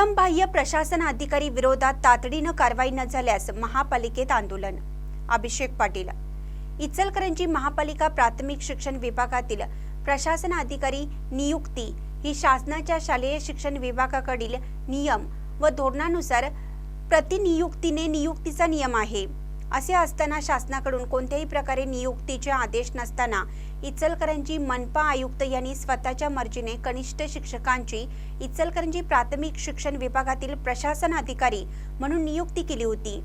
नियमबाह्य प्रशासन अधिकारी विरोधात तातडीनं कारवाई न झाल्यास महापालिकेत आंदोलन. अभिषेक पाटील. इचलकरंजी महापालिका प्राथमिक शिक्षण विभागातील प्रशासन अधिकारी नियुक्ती ही शासनाच्या शालेय शिक्षण विभागाकडील नियम व धोरणानुसार प्रतिनियुक्तीने नियुक्तीचा नियम आहे. असे असताना शासनाकडून कोणत्याही प्रकारे नियुक्तीचे आदेश नसताना इचलकरंजी मनपा आयुक्त यांनी स्वतःच्या मर्जीने कनिष्ठ शिक्षकांची इचलकरंजी प्राथमिक शिक्षण विभागातील प्रशासन अधिकारी म्हणून नियुक्ती केली होती.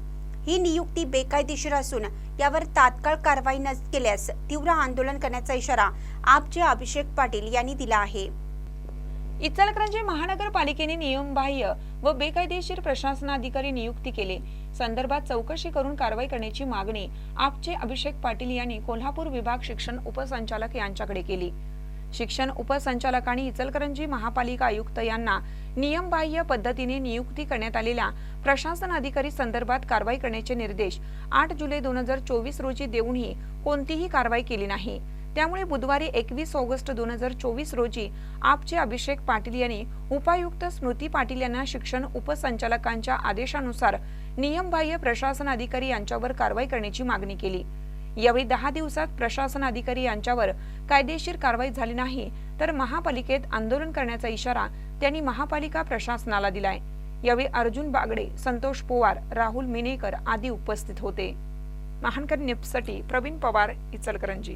ही नियुक्ती बेकायदेशीर असून यावर तात्काळ कारवाई न केल्यास तीव्र आंदोलन करण्याचा इशारा आपचे अभिषेक पाटील यांनी दिला आहे. इचलकरंजी महानगरपालिकेने नियमबाह्य व बेकायदेशीर प्रशासनाधिकारी नियुक्ती केले. संदर्भात चौकशी करून कारवाई करण्याची मागणी आपचे अभिषेक पाटील यांनी कोल्हापूर विभाग शिक्षण उपसंचालक यांच्याकडे केली. शिक्षण उपसंचालकांनी इचलकरंजी महापालिका आयुक्त यांना नियमबाह्य पद्धतीने नियुक्ती करण्यात आलेल्या प्रशासन अधिकारी संदर्भात कारवाई करण्याचे निर्देश आठ जुलै दोन हजार चोवीस रोजी देऊनही कोणतीही कारवाई केली नाही. त्यामुळे बुधवारी एकवीस ऑगस्ट दोन हजार चोवीस रोजी आपचे अभिषेक पाटील यांनी उपायुक्त स्मृती पाटील यांना शिक्षण उपसंचालकांच्या आदेशानुसार नियमबाह्य प्रशासन अधिकारी यांच्यावर कारवाई करण्याची मागणी केली. यावेळी दहा दिवसात प्रशासन अधिकारी यांच्यावर कायदेशीर कारवाई झाली नाही तर महापालिकेत आंदोलन करण्याचा इशारा त्यांनी महापालिका प्रशासनाला दिलाय. यावेळी अर्जुन बागडे संतोष पोवार राहुल मिनेकर आदी उपस्थित होते. महानकर न्यूजसाठी प्रवीण पवार इचलकरंजी.